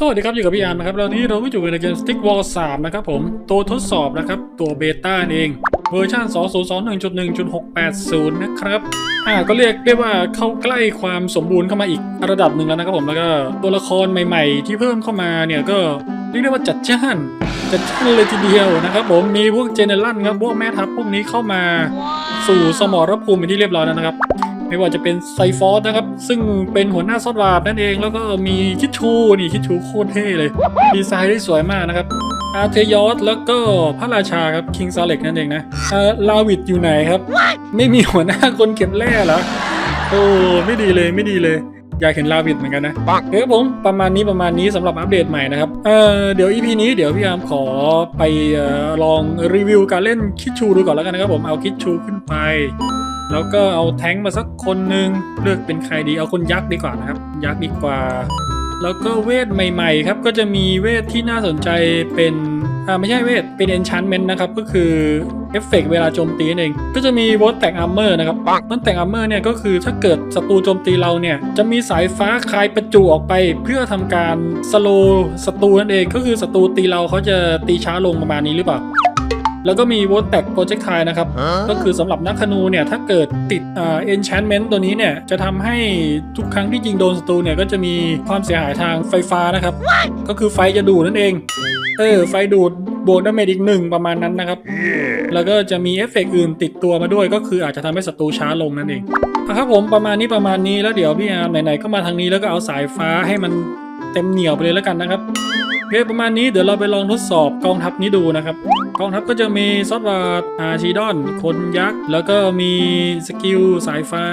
สวัสดีครับอยู่กับพี่อาร์มนะครับแล้วนี้เราก็อยู่ในเกม Stick Wall 3 นะครับผม ตัวทดสอบนะครับ ตัวเบต้าเอง เวอร์ชัน2021.1.680 นะครับ อ่าก็เรียกได้ว่าเข้าใกล้ความสมบูรณ์เข้ามาอีกระดับหนึ่งแล้วนะครับผม แล้วก็ตัวละครใหม่ๆ ที่เพิ่มเข้ามาเนี่ยก็เรียกได้ว่าจัดจ้าน จัดจ้านเลยทีเดียวนะครับผมมีพวกเจเนอเรลครับพวกแม่ทัพพวกนี้เข้ามาสู่สมรภูมิเป็นที่เรียบร้อยแล้วนะครับ ไม่ว่าจะเป็นไซฟอร์สนะครับ ซึ่งเป็นหัวหน้าซอดวาบนั่นเองแล้วก็มีคิดชูนี่คิดชูโคตรเท่เลย ดีไซน์ได้สวยมากนะครับอาร์เทยอสแล้วก็พระราชาครับคิงซาเล็กนั่นเองนะเอ่อลาวิดอยู่ไหนครับ ไม่มีหัวหน้าคนเก็บแร่เหรอโอ้ไม่ดีเลยไม่ดีเลยอยากเห็นลาวิดเหมือนกันนะเดี๋ยวผมประมาณนี้ประมาณนี้สำหรับอัปเดตใหม่นะครับ เอ่อเดี๋ยว EP นี้เดี๋ยวพี่อามขอไปออลองรีวิวการเล่นคิดชูดูก่อนแล้วกันนะครับผมเอาคิดชูขึ้นไป แล้วก็เอาแท้งมาสักคนหนึ่งเลือกเป็นใครดีเอาคนยักษ์ดีกว่านะครับ ยักษ์ดีกว่า แล้วก็เวทใหม่ ๆ ครับ ก็จะมีเวทที่น่าสนใจเป็นอ่าไม่ใช่เวทเป็น enchantment นะครับ ก็คือเอฟเฟกเวลาโจมตีนั่นเอง ก็จะมีวอตแตกอาร์เมอร์นะครับวอตแตกอาร์เมอร์เนี่ยก็คือถ้าเกิดศัตรูโจมตีเราเนี่ย จะมีสายฟ้าคลายประจุออกไป เพื่อทำการสโลศัตรูนั่นเอง ก็คือศัตรูตีเราเขาจะตีช้าลงประมาณนี้หรือเปล่า แล้วก็มีวอตแตกโปรเจกต์ไทนะครับ ก็คือสำหรับนักธนูเนี่ย ถ้าเกิดติดอ่า enchantment ตัวนี้เนี่ย จะทำให้ทุกครั้งที่ยิงโดนศัตรูเนี่ย ก็จะมีความเสียหายทางไฟฟ้านะครับ ก็คือไฟจะดูดนั่นเอง เออ ไฟดูดบวกดาเมจอีกหนึ่งประมาณนั้นนะครับ แล้วก็จะมีเอฟเฟกต์อื่นติดตัวมาด้วย ก็คืออาจจะทำให้ศัตรูช้าลงนั่นเองอะครับผมประมาณนี้ประมาณนี้แล้วเดี๋ยวพี่อาร์มไหนๆก็มาทางนี้แล้วก็เอาสายฟ้าให้มันเต็มเหนียวไปเลยแล้วกันนะครับ โอเคประมาณนี้เดี๋ยวเราไปลองทดสอบกองทัพนี้ดูนะครับ กองทัพก็จะมีซอสวาดอาชีดอน คนยักษ์ แล้วก็มีสกิลสายฟ้า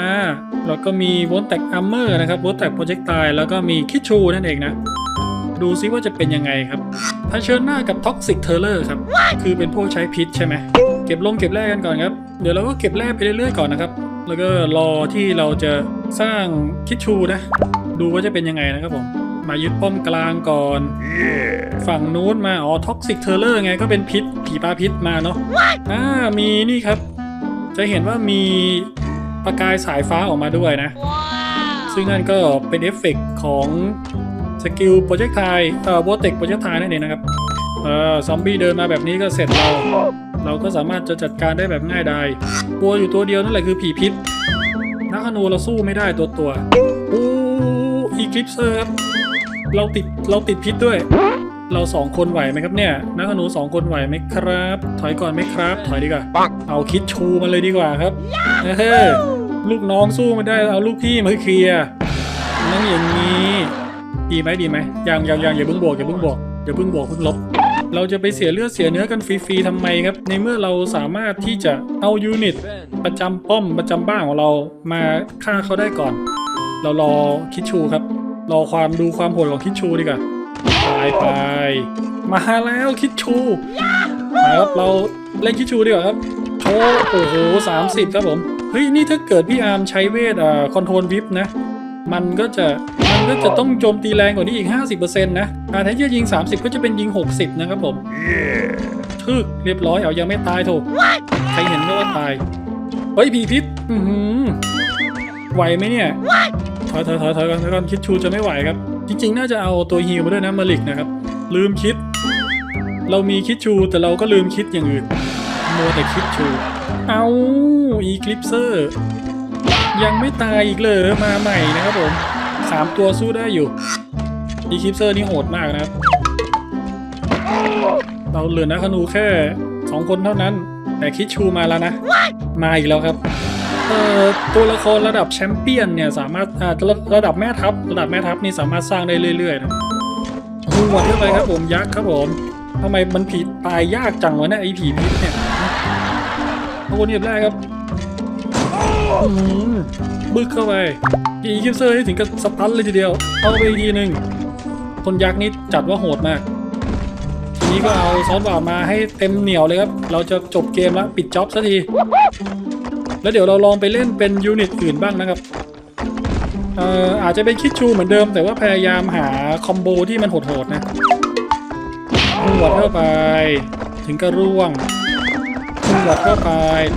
แล้วก็มีวอนแตกอัมเมอร์นะครับวอนแตกโปรเจกต์ตายแล้วก็มีคิชูนั่นเองนะ ดูซิว่าจะเป็นยังไงครับเผชิญหน้ากับท็อกซิกเทเลอร์ครับ คือเป็นพวกใช้พิษใช่ไหม เก็บลงเก็บแร่กันก่อนครับ เดี๋ยวเราก็เก็บแร่ไปเรื่อยๆก่อนนะครับ แล้วก็รอที่เราจะสร้างคิชูนะ ดูว่าจะเป็นยังไงนะครับผม มายึดป้อมกลางก่อนฝั่งนู้นมาอ๋อท็อกซิกเทเลอร์ไงก็เป็นพิษผีปลาพิษมาเนาะอ่ามีนี่ครับ จะเห็นว่ามีประกายสายฟ้าออกมาด้วยนะซึ่งนั่นก็เป็นเอฟเฟกต์ของสกิลโปรเจกต์ไทเอ่อโบเทคโปรเจกต์ไทนั่นเองนะครับเออซอมบี้เดินมาแบบนี้ก็เสร็จเรา เราก็สามารถจะจัดการได้แบบง่ายดายตัวอยู่ตัวเดียวนั่นแหละคือผีพิษนักธนูเราสู้ไม่ได้ตัวตัวโอ้อีคลิปเซอร์ครับ เราติดเราติดพิษด้วย เราสองคนไหวไหมครับเนี่ย นักธนูสองคนไหวไหมครับ ถอยก่อนไหมครับ ถอยดีกว่าเอาคิดชูมาเลยดีกว่าครับเฮ้ยลูกน้องสู้ไม่ได้เอาลูกพี่มาเคลียร์นั่งอย่างนี้ดีไหมดีไหมยังยังยังอย่าเพิ่งบวกอย่าเพิ่งบวกอย่าเพิ่งบวกเพิ่งลบเราจะไปเสียเลือดเสียเนื้อกันฟรีๆทำไมครับ ในเมื่อเราสามารถที่จะเอายูนิตประจำป้อมประจำบ้านของเรามาฆ่าเขาได้ก่อน เรารอคิดชูครับ รอความดูความโหดของคิดชูดีกว่าไปไปมาแล้วคิดชูมาครับเราเล่นคิดชูดีกว่าครับโชว์โอ้โหสามสิบครับผมเฮ้ยนี่ถ้าเกิดพี่อาร์มใช้เวทอ่าคอนโทรลวิปนะ มันก็จะมันก็จะต้องโจมตีแรงกว่านี้อีก 50%นะอาแทนที่จะยิง 30 ก็จะเป็นยิง 60 นะครับผมทึกเรียบร้อยเอายังไม่ตายโถใครเห็นก็ว่าตาย เฮ้ยผีพิษ อือหือไหวไหมเนี่ย อยถอยถอยถอยก่อนถอยก่อนคิดชูจะไม่ไหวครับ จริง ๆ น่าจะเอาตัวฮีลมาด้วยนะมาลิกนะครับ ลืมคิด เรามีคิดชูแต่เราก็ลืมคิดอย่างอื่นมัวแต่คิดชู เอาอีคลิปเซอร์ ยังไม่ตายอีกเลยมาใหม่นะครับผมสามตัวสู้ได้อยู่อีคลิปเซอร์นี่โหดมากนะครับ เราเหลือนักธนูแค่สองคนเท่านั้น แต่คิดชูมาแล้วนะ มาอีกแล้วครับ ตัวละครระดับแชมเปี้ยนเนี่ยสามารถระระดับแม่ทัพระดับแม่ทัพนี่สามารถสร้างได้เรื่อยๆนะดูหมดเข้าไปครับผมยักษ์ครับผมทำไมมันผีตายยากจังวะเนี่ยไอ้ผีพิษเนี่ยโอ้เนี่ยแรกครับบึกเข้าไปอีคิปเซอร์นี่ถึงกับสตันเลยทีเดียว เอาไปอีกทีหนึ่งคนยักษ์นี่จัดว่าโหดมาก ทีนี้ก็เอาซอสบามาให้เต็มเหนียวเลยครับ เราจะจบเกมแล้ว ปิดจ็อบสักที แล้วเดี๋ยวเราลองไปเล่นเป็นยูนิตอื่นบ้างนะครับเอ่ออาจจะเป็นคิดชูเหมือนเดิม แต่ว่าพยายามหาคอมโบที่มันโหดๆนะหวดเข้าไป ถึงกระร่วงคุณหลดเข้าไป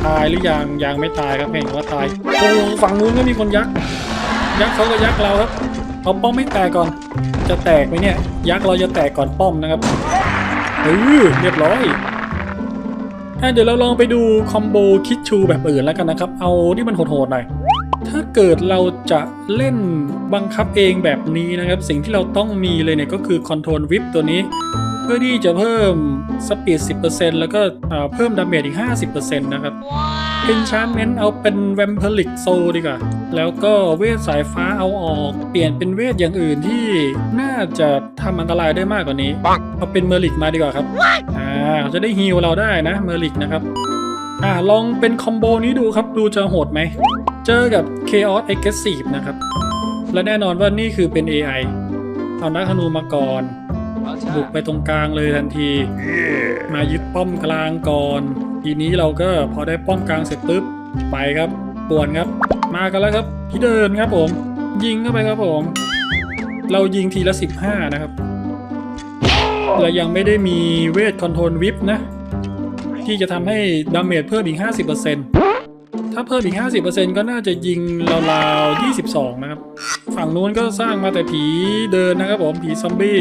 ตายหรือยังยังไม่ตายครับเห็นว่าตายโอ้ฝั่งนู้นก็มีคนยักษ์ยักษ์เขาก็ยักษ์เราครับเอาป้อมไม่แตกก่อน จะแตกไหมเนี่ย ยักษ์เราจะแตกก่อนป้อมนะครับเออเรียบร้อย อะเดี๋ยวเราลองไปดูคอมโบคิดชูแบบอื่นแล้วกันนะครับ เอาที่มันโหดๆหน่อย ถ้าเกิดเราจะเล่นบังคับเองแบบนี้นะครับ สิ่งที่เราต้องมีเลยเนี่ยก็คือคอนโทรลวิปตัวนี้ เพื่อที่จะเพิ่มสปีด 10%แล้วก็เอ่อเพิ่มดาเมจอีก 50%นะครับ Enchantment เอาเป็น Vampiric Soul ดีกว่า แล้วก็เวทสายฟ้าเอาออก เปลี่ยนเป็นเวทอย่างอื่นที่น่าจะทำอันตรายได้มากกว่านี้ เอาเป็นเมอริกมาดีกว่าครับอ่า เขาจะได้ฮีลเราได้นะเมอริกนะครับอ่าลองเป็นคอมโบนี้ดูครับดูจะโหดไหม เจอกับ Chaos Aggressive นะครับ และแน่นอนว่านี่คือเป็น AI เอานักธนูมาก่อนบุกไปตรงกลางเลยทันที มายึดป้อมกลางก่อน ทีนี้เราก็พอได้ป้อมกลางเสร็จปุ๊บไปครับป่วนครับ มากันแล้วครับที่เดินครับผม ยิงเข้าไปครับผม เรายิงทีละ 15 นะครับ เรายังไม่ได้มีเวทคอนโทรลวิปนะ ที่จะทำให้ดาเมจเพิ่มอีก 50%ถ้าเพิ่มอีก 50%ก็น่าจะยิงราวๆ22 นะครับ ฝั่งนู้นก็สร้างมาแต่ผีเดินนะครับผมผีซอมบี้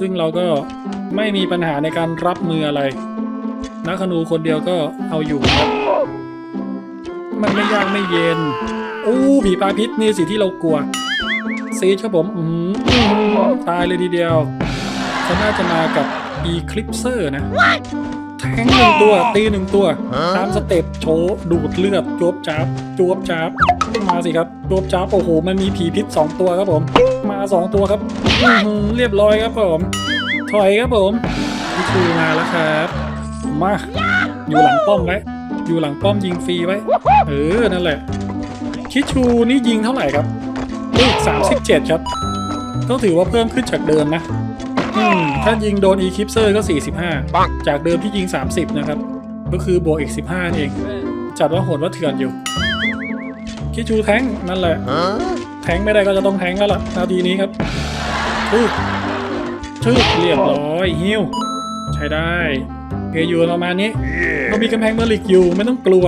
ซึ่งเราก็ไม่มีปัญหาในการรับมืออะไรนักขนูคนเดียวก็เอาอยู่ครับมันไม่ยากไม่เย็นอู้ผีปลาพิษนี่สิที่เรากลัวซีดครับผมอืมตายเลยทีเดียว เขาน่าจะมากับ Eclipser นะ แทงหนึ่งตัวตีหนึ่งตัว ตามสเต็ปโชว์ดูดเลือดจวบจับจวบจับมาสิครับจวบจับโอ้โห มันมีผีพิษ 2 ตัวครับผม มา 2 ตัวครับอื้อหือเรียบร้อยครับผม ถอยครับผมพี่ชูมาแล้วครับ มา อยู่หลังป้อมไว้ อยู่หลังป้อมยิงฟรีไว้ เออ นั่นแหละ คิดชูนี่ยิงเท่าไหร่ครับลูก37 ครับ ก็ถือว่าเพิ่มขึ้นจากเดิมนะ อืมถ้ายิงโดน e c l i p s e r ก็ 45 จากเดิมที่ยิง 30 นะครับ ก็คือบวกอีก 15นั่นเอง จัดว่าโหดว่าเถื่อนอยู่คิดชูแทงค์นั่นแหละ แทงค์ไม่ได้ก็จะต้องแทงค์แล้วล่ะนาทีนี้ครับชื่อชื่อเรียบร้อยฮิวใช้ได้โอเคอยู่ประมาณนี้เรามีกำแพงเมอริกอยู่ไม่ต้องกลัว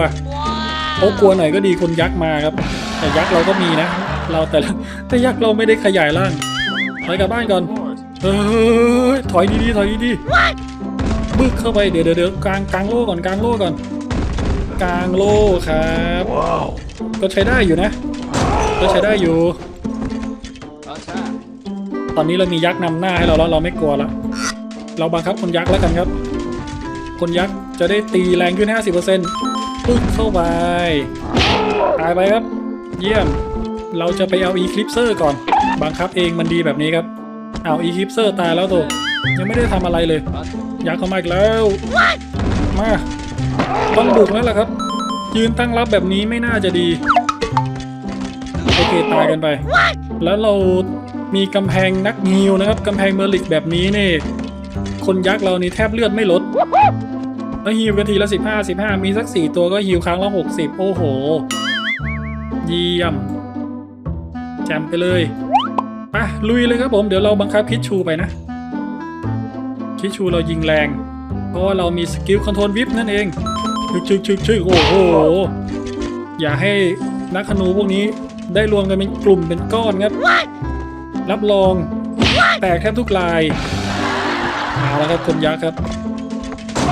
เขากลัวหน่อยก็ดีคนยักษ์มาครับ แต่ยักษ์เราก็มีนะ เราแต่ละแต่ยักษ์เราไม่ได้ขยายร่างถอยกลับบ้านก่อน เฮ้ยถอยดีๆถอยดีๆบึกเข้าไปเดี๋ยวเดี๋ยวเดี๋ยวกลางกลางโล่ก่อนกลางโล่ก่อน กลางโล่ครับก็ใช้ได้อยู่นะ ก็ใช้ได้อยู่ ตอนนี้เรามียักษ์นำหน้าให้เราแล้วเราไม่กลัวแล้วเราบังคับคนยักษ์แล้วกันครับ คนยักษ์จะได้ตีแรงขึ้น 50%ปึ๊กเข้าไปตายไปครับ เยี่ยม เราจะไปเอา Eclipser ก่อน บังคับเองมันดีแบบนี้ครับ เอา Eclipser ตายแล้วตัวยังไม่ได้ทำอะไรเลย ยักษ์เข้ามาอีกแล้ว มาต้องบุกแล้วล่ะครับ ยืนตั้งรับแบบนี้ไม่น่าจะดี โอเคตายกันไป แล้วเรามีกำแพงนักฮิวนะครับกำแพงเมอร์ลิกแบบนี้นี่ คนยักษ์เรานี่แทบเลือดไม่ลดแล้วฮิวกันทีละ 15 15 มีสัก 4 ตัวก็ฮิวครั้งละ 60 โอ้โห เยี่ยม แจมไปเลย ไปลุยเลยครับผมเดี๋ยวเราบังคับคิดชูไปนะ คิดชูเรายิงแรง เพราะว่าเรามีสกิลคอนโทรลวิปนั่นเองชึกชึกชึกชึกโอ้โห อย่าให้นักขนูพวกนี้ได้รวมกันเป็นกลุ่มเป็นก้อนครับ รับรอง แตกแทบทุกลายเอาแล้วครับคนยักษ์ครับ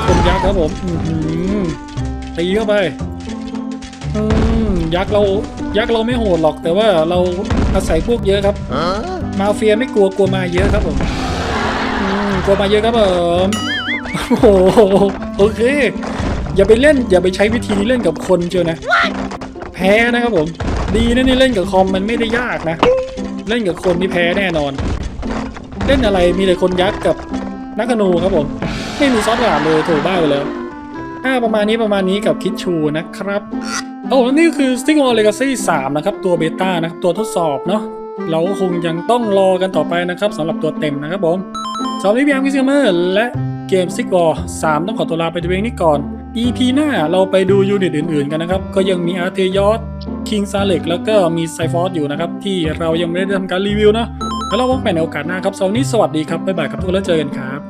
คนยักษ์ครับผมอื้อหือตีเข้าไป ยักษ์เรา ยักษ์เราไม่โหดหรอกแต่ว่าเราอาศัยพวกเยอะครับ มาเฟียไม่กลัวกลัวมาเยอะครับผมอืมกลัวมาเยอะครับผมโอ้โหโอเค อย่าไปเล่นอย่าไปใช้วิธีนี้เล่นกับคนเชียวนะ แพ้นะครับผม ดีนะนี่เล่นกับคอมมันไม่ได้ยากนะ เล่นกับคนนี่แพ้แน่นอน เล่นอะไรมีแต่คนยักษ์กับนักธนูครับผมไม่มีซอฟต์แวร์เลยโถบ้าไปแล้วอ่าประมาณนี้ประมาณนี้กับคิดชูนะครับ โอ้นี่คือ Stick War Legacy 3 นะครับ ตัวเบต้านะครับ ตัวทดสอบเนาะเราคงยังต้องรอกันต่อไปนะครับสำหรับตัวเต็มนะครับผมสำหรับพี่แอมกิสเมอร์และเกม Stick War 3ต้องขอตัวลาไปตัวเองนี้ก่อน EP หน้าเราไปดูยูนิตอื่นๆกันนะครับ ก็ยังมีอาร์เทยอสคิงซาเล็กแล้วก็มีไซฟอร์อยู่นะครับ ที่เรายังไม่ได้ทำการรีวิวนะแล้วเราพบกันในโอกาสหน้าครับสำหรับสวัสดีครับบ๊ายบายครับทุกคนแล้วเจอกันครับ